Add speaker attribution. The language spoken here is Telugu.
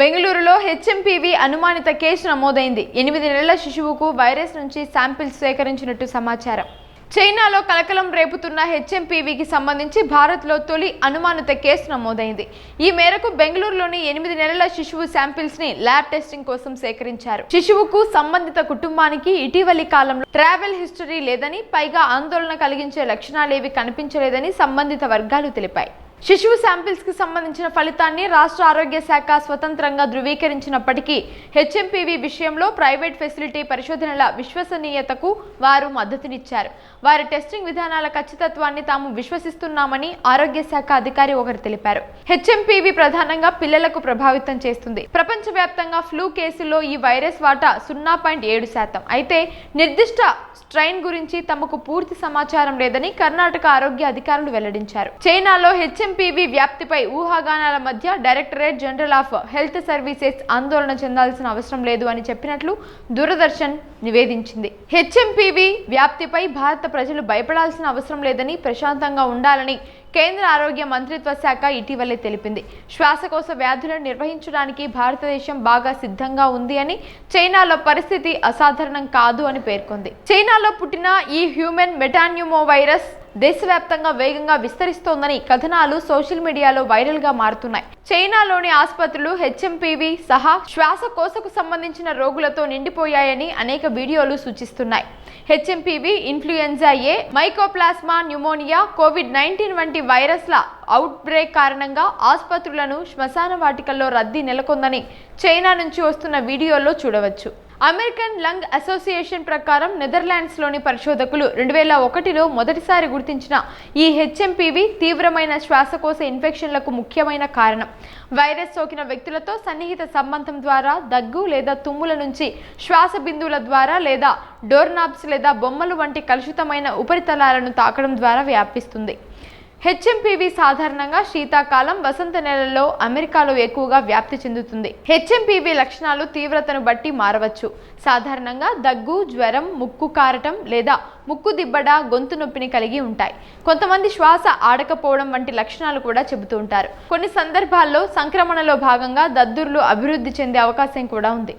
Speaker 1: బెంగళూరులో హెచ్ఎంపీవీ అనుమానిత కేసు నమోదైంది. ఎనిమిది నెలల శిశువుకు వైరస్ నుంచి శాంపిల్స్ సేకరించినట్టు సమాచారం. చైనాలో కలకలం రేపుతున్న హెచ్ఎంపీవీకి సంబంధించి భారత్లో తొలి అనుమానిత కేసు నమోదైంది. ఈ మేరకు బెంగళూరులోని ఎనిమిది నెలల శిశువు శాంపిల్స్ని ల్యాబ్ టెస్టింగ్ కోసం సేకరించారు. శిశువుకు సంబంధిత కుటుంబానికి ఇటీవలి కాలంలో ట్రావెల్ హిస్టరీ లేదని పైగా ఆందోళన కలిగించే లక్షణాలేవి కనిపించలేదని సంబంధిత వర్గాలు తెలిపాయి. శిశువు శాంపిల్స్కి సంబంధించిన ఫలితాన్ని రాష్ట్ర ఆరోగ్య శాఖ స్వతంత్రంగా ధృవీకరించినప్పటికీ హెచ్ఎంపీవీ విషయంలో ప్రైవేట్ ఫెసిలిటీ పరిశోధనల విశ్వసనీయతకు వారు మద్దతునిచ్చారు. వారి టెస్టింగ్ విధానాల ఖచ్చితత్వాన్ని తాము విశ్వసిస్తున్నామని ఆరోగ్య శాఖ అధికారి ఒకరు తెలిపారు. హెచ్ఎంపీవీ ప్రధానంగా పిల్లలకు ప్రభావితం చేస్తుంది. ప్రపంచవ్యాప్తంగా ఫ్లూ కేసుల్లో ఈ వైరస్ వాటా సున్నా పాయింట్ ఏడు శాతం. అయితే నిర్దిష్ట స్ట్రైన్ గురించి తమకు పూర్తి సమాచారం లేదని కర్ణాటక ఆరోగ్య అధికారులు వెల్లడించారు. చైనాలో హెచ్ఎంపీవీ వ్యాప్తిపై ఊహాగానాల మధ్య directorate general of health services ఆందోళన చెందాల్సిన అవసరం లేదు అని చెప్పినట్లు దూరదర్శన్ నివేదించింది. హెచ్ఎంపీవీ వ్యాప్తిపై భారత ప్రజలు భయపడాల్సిన అవసరం లేదని ప్రశాంతంగా ఉండాలని కేంద్ర ఆరోగ్య మంత్రిత్వ శాఖ ఇటీవలే తెలిపింది. శ్వాసకోశ వ్యాధులను నిర్వహించడానికి భారతదేశం బాగా సిద్ధంగా ఉంది అని చైనాలో పరిస్థితి అసాధారణం కాదు అని పేర్కొంది. చైనాలో పుట్టిన ఈ హ్యూమన్ మెటాన్యూమో వైరస్ దేశవ్యాప్తంగా వేగంగా విస్తరిస్తోందని కథనాలు సోషల్ మీడియాలో వైరల్గా మారుతున్నాయి. చైనాలోని ఆసుపత్రులు హెచ్ఎంపీవీ సహా శ్వాసకోశకు సంబంధించిన రోగులతో నిండిపోయాయని అనేక వీడియోలు సూచిస్తున్నాయి. HMPV influenza A mycoplasma pneumonia COVID nineteen వంటి వైరస్ల అవుట్ బ్రేక్ కారణంగా ఆసుపత్రులను శ్మశాన వాటికల్లో రద్దీ నెలకొందని చైనా నుంచి వస్తున్న వీడియోల్లో చూడవచ్చు. అమెరికన్ లంగ్ అసోసియేషన్ ప్రకారం నెదర్లాండ్స్లోని పరిశోధకులు రెండు వేల ఒకటిలో మొదటిసారి గుర్తించిన ఈ హెచ్ఎంపీవి తీవ్రమైన శ్వాసకోశ ఇన్ఫెక్షన్లకు ముఖ్యమైన కారణం. వైరస్ సోకిన వ్యక్తులతో సన్నిహిత సంబంధం ద్వారా దగ్గు లేదా తుమ్ముల నుంచి శ్వాస బిందువుల ద్వారా లేదా డోర్నాబ్స్ లేదా బొమ్మలు వంటి కలుషితమైన ఉపరితలాలను తాకడం ద్వారా వ్యాపిస్తుంది. హెచ్ఎంపీవీ సాధారణంగా శీతాకాలం వసంత నెలల్లో అమెరికాలో ఎక్కువగా వ్యాప్తి చెందుతుంది. హెచ్ఎంపీవీ లక్షణాలు తీవ్రతను బట్టి మారవచ్చు. సాధారణంగా దగ్గు జ్వరం ముక్కు కారటం లేదా ముక్కు దిబ్బడ గొంతు నొప్పిని కలిగి ఉంటాయి. కొంతమంది శ్వాస ఆడకపోవడం వంటి లక్షణాలు కూడా చెబుతూ ఉంటారు. కొన్ని సందర్భాల్లో సంక్రమణలో భాగంగా దద్దుర్లు అభివృద్ధి చెందే అవకాశం కూడా ఉంది.